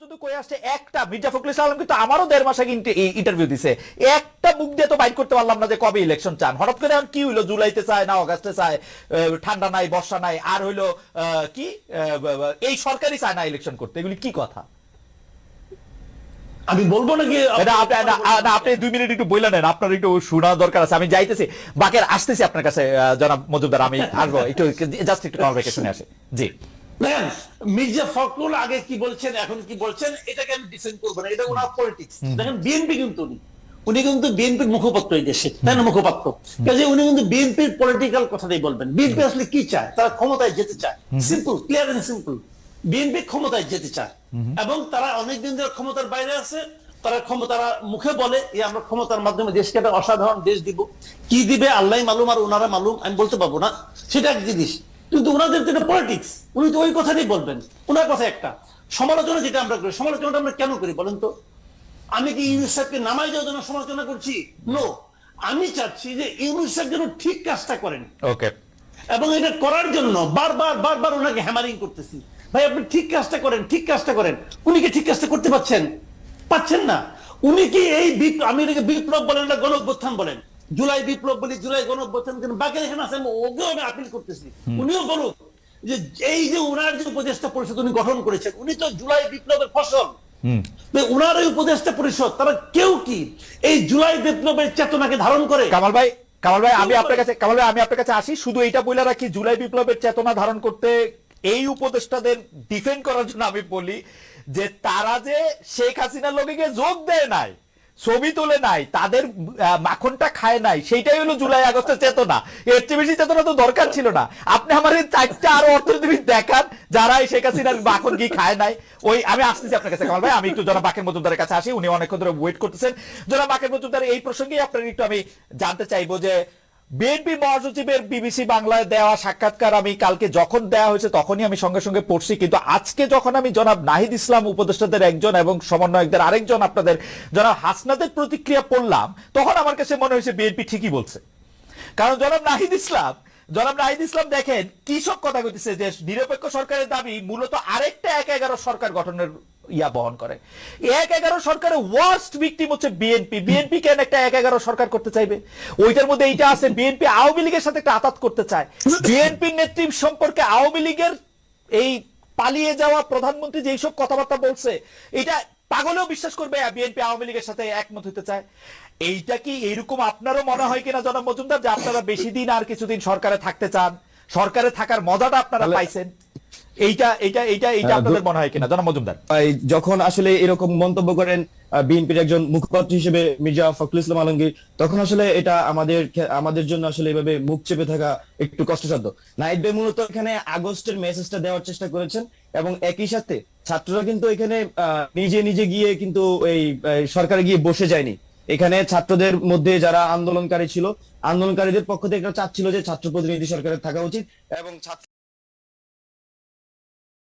পর্যন্ত কয়ে আসছে একটা মির্জা ফখরুল ইসলাম কিন্তু আমারও দেড় মাস আগে ইন্টারভিউ দিছে। একটা মুখ দিয়ে তো করতে পারলাম না যে কবে ইলেকশন চান। হঠাৎ করে এখন কি হইল? জুলাইতে চায় না অগাস্টে চায় ঠান্ডা নাই বর্ষা নাই আর হইল কি? এই সরকারই চায় না ইলেকশন করতে। এগুলি কি কথা? আমি বলব নাকি আপনি দুই মিনিট একটু বললেন আপনার একটু শোনা দরকার আছে। আমি যাইতেছি। বাকের আসতেছি আপনার কাছে জনাব মজুমদার। আমি আসব। একটু জাস্ট একটু কল রেখে শুনে আসি। জি। দেখেন মির্জা ফখরুল আগে কি বলছেন এখন কি বলছেন এটাকে আমি ডিসেন্ড করব না এটা ওনার পলিটিক্স দেখেন বিএনপি কিন্তু উনি। উনি কিন্তু বিএনপির মুখপাত্র এই দেশে তাই না মুখপাত্র? কাজে উনি কিন্তু বিএনপির পলিটিক্যাল কথাটাই বলবেন। বিএনপি আসলে কি চায়? তারা ক্ষমতায় যেতে চায়। Simple clear and simple BNP ক্ষমতায় যেতে চায়। এবং তারা অনেকদিন ধরে ক্ষমতার বাইরে আছে তারা ক্ষমতারা মুখে বলে যে আমরা ক্ষমতার মাধ্যমে দেশকে একটা অসাধারণ দেশ দিব। কি দিবে? আল্লাহ মালুম আর ওনারা মালুম আমি বলতে পারব না। সেটা এক জিনিস। কিন্তু ওনাদের এটা পলিটিক্স উনি তো ওই কথাটাই বলবেন। ওনার কথা একটা। সমালোচনা যেটা আমরা করি সমালোচনাটা আমরা কেন করি বলেন তো? আমি কি ইউনুস সাহেবকে নামাই যাওয়ার জন্য সমালোচনা করছি? নো আমি চাচ্ছি যে ইউনুস সাহেব যেন ঠিক কাজটা করেন। ওকে এবং এটা করার জন্য বারবার বারবার ওনাকে হ্যামারিং করতেছি। ভাই আপনি ঠিক কাজটা করেন ঠিক কাজটা করেন। উনি কি ঠিক কাজটা করতে পারছেন? পাচ্ছেন না। উনি কি এই বিপ্লব আমি এটাকে বিপ্লব বলেন না গণ বলেন। জুলাই বিপ্লব বলি জুলাই গণ অভ্যুত্থান কিন্তু বাকি এখানে আছেন ওকেও আমি আপিল করতেছি। উনিও বলুক যে এই যে ওনার যে উপদেষ্টা পরিষদ উনি গঠন করেছেন উনি তো জুলাই বিপ্লবের ফসল। তো ওনার এই উপদেষ্টা পরিষদ তারা কেউ কি এই জুলাই বিপ্লবের চেতনাকে ধারণ করে? কামাল ভাই কামাল ভাই আমি আপনার কাছে কামাল ভাই আমি আপনার কাছে আসি। শুধু এইটা বলে রাখি জুলাই বিপ্লবের চেতনা ধারণ করতে এই উপদেষ্টাদের ডিফেন্ড করার জন্য আমি বলি যে তারা যে শেখ হাসিনার লোকে যোগ দেয় নাই ছবি তোলে নাই, তাদের মাখনটা খায় নাই, সেইটাই হলো জুলাই আগস্টের চেতনা। এর চেয়ে বেশি চেতনা তো দরকার ছিল না। আপনি আমার এই চারটা আরও অর্থনীতিবিদ দেখান, যারা শেখ হাসিনার মাখন কি খায় নাই। ওই, আমি আসতেছি আপনার কাছে, কামাল ভাই। আমি একটু জনাব বাকের মজুমদারের কাছে আসি, উনি অনেকক্ষণ ধরে ওয়েট করতেছেন। জনাব বাকের মজুমদার, এই প্রসঙ্গে আপনার একটু আমি জানতে চাইব যে বিএনপি মহাসচিবের বিবিসি বাংলায় দেওয়া সাক্ষাৎকার আমি কালকে যখন দেওয়া হয়েছে তখনই আমি সঙ্গে সঙ্গে পড়ছি। কিন্তু আজকে যখন আমি জনাব নাহিদ ইসলাম উপদেষ্টাদের একজন এবং সমন্বয়কদের আরেকজন আপনাদের জনাব হাসনাদের প্রতিক্রিয়া পড়লাম, তখন আমার কাছে মনে হয়েছে বিএনপি ঠিকই বলছে। কারণ জনাব নাহিদ ইসলাম, জনাব নাহিদ ইসলাম দেখেন কি সব কথা কইতেছে যে নিরপেক্ষ সরকারের দাবি মূলত আরেকটা এক এগারো সরকার গঠনের ইয়া বহন করে। এক এগারো সরকারের ওয়ার্স্ট ভিকটিম হচ্ছে বিএনপি বিএনপি কেন একটা এক এগারো সরকার করতে চাইবে? ওইটার মধ্যে এইটা আছে বিএনপি আওয়ামী লীগের সাথে একটা আতাত করতে চায়। বিএনপির নেতৃত্ব সম্পর্কে আওয়ামী লীগের এই পালিয়ে যাওয়া প্রধানমন্ত্রী যে এইসব কথাবার্তা বলছে এটা পাগলেও বিশ্বাস করবে বিএনপি আওয়ামী লীগের সাথে একমত হতে চায়। এইটা কি এরকম আপনারও মনে হয় কিনা জনাব মজুমদার যে আপনারা বেশি দিন আর কিছুদিন সরকারে থাকতে চান? সরকারে থাকার মজাটা আপনারা পাইছেন। এইটা এইটা এইটা এইটা হ্যাঁ, আপনাদের মনে হয় কিনা? জনাব মজুমদার। যখন আসলে এরকম মন্তব্য করেন বিএনপির একজন মুখপাত্র হিসেবে মির্জা ফখরুল ইসলাম আলমগীর তখন আসলে এটা আমাদের আমাদের জন্য আসলে এভাবে মুখ চেপে থাকা একটু কষ্টসাধ্য। নাইট ভাই মূলত এখানে আগস্টের মেসেজটা দেওয়ার চেষ্টা করেছেন এবং একই সাথে ছাত্ররা কিন্তু এখানে নিজে নিজে গিয়ে কিন্তু এই সরকারে গিয়ে বসে যায়নি। এখানে ছাত্রদের মধ্যে যারা আন্দোলনকারী ছিল আন্দোলনকারীদের পক্ষ থেকে একটা চাচ্ছিল যে ছাত্র প্রতিনিধি সরকারের থাকা উচিত এবং ছাত্র